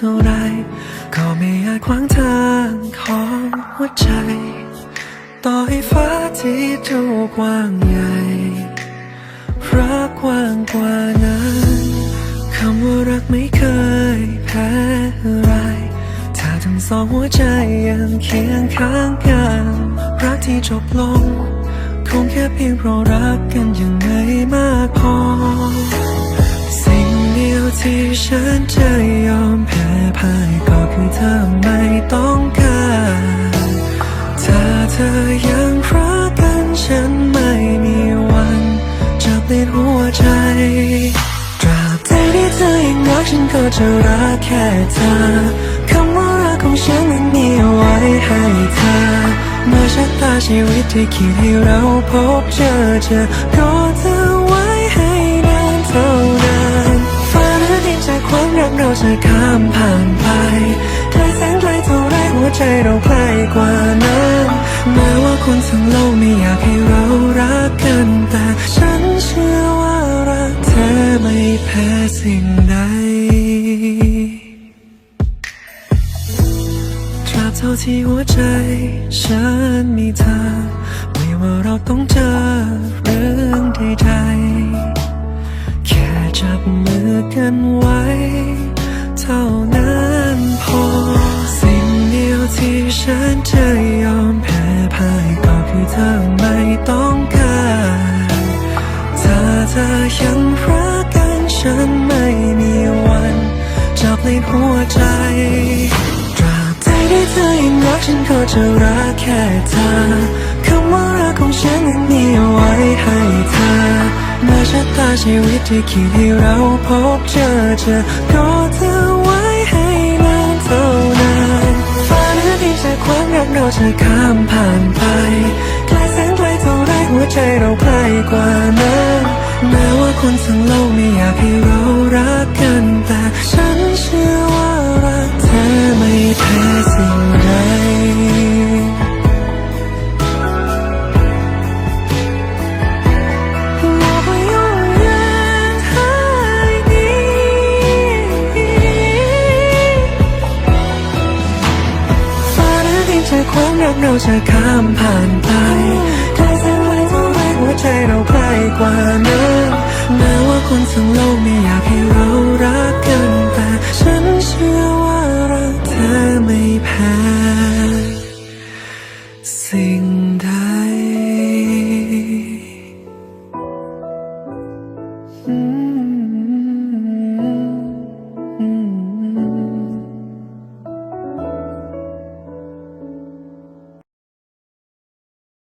เท่าไร ก็ไม่อาจขวางทางของหัวใจ ต่อให้ฟ้าที่ดูกว้างใหญ่รักกว้างกว่านั้นคำว่ารักไม่เคยแพ้อะไร ถ้าทั้งสองหัวใจยังเคียงข้างกัน รักที่จบลง คงแค่เพียงเพราะรักกันยังไม่มากพอ ไม่ต้องการถ้าเธอยังรักกันฉันไม่มีวันจะเปลี่ยนหัวใจตราบใดที่เธอยังรักฉันก็จะรักแค่เธอคำว่ารักของฉันนั้นมีเอาไว้ให้เธอเมื่อชะตาชีวิตที่คิดให้เราพบเจอเจอก็เธอไว้ให้นานเท่านานฟ้าและดินจากความรักเราจะข้ามผ่าน ใจเราใกล้กว่านั้นแม้ว่าคนทั้งโลกไม่อยากให้เรารักกัน แต่ฉันเชื่อว่ารักเธอไม่แพ้สิ่งใดตราบเท่าที่หัวใจ ฉันมีเธอ ไม่ว่าเราต้องเจอเรื่อ ฉันจะยอมแพ้พ่ายก็คือเธอไม่ต้องการถ้าเธอยังรักกันฉันไม่มีวันจะเปลี่ยนหัวใจตราบใดที่เธอยังรักฉันก็จะรักแค่เธอคำว่ารักของฉันนั้นมีเอาไว้ให้เธอเมื่อชะตาชีวิตที่คิดให้เราพบเจอเจอก็เธอ เราจะข้ามผ่านไปไกลแสนไกลเท่าไรหัวใจเราใกล้กว่านั้นแม้ว่าคนทั้งโลกไม่อยากให้เรารักกัน แต่ฉันเชื่อว่ารักเธอไม่แพ้สิ ความรักเราจะข้ามผ่านไปใครสักวันต้องรักหัวใจเราใกล้กว่านั้นแม้ว่าคนทั้งโลกไม่อยากให้เรารักกันแต่ฉันเชื่อว่ารักเธอไม่แพ้สิ่งใดอืม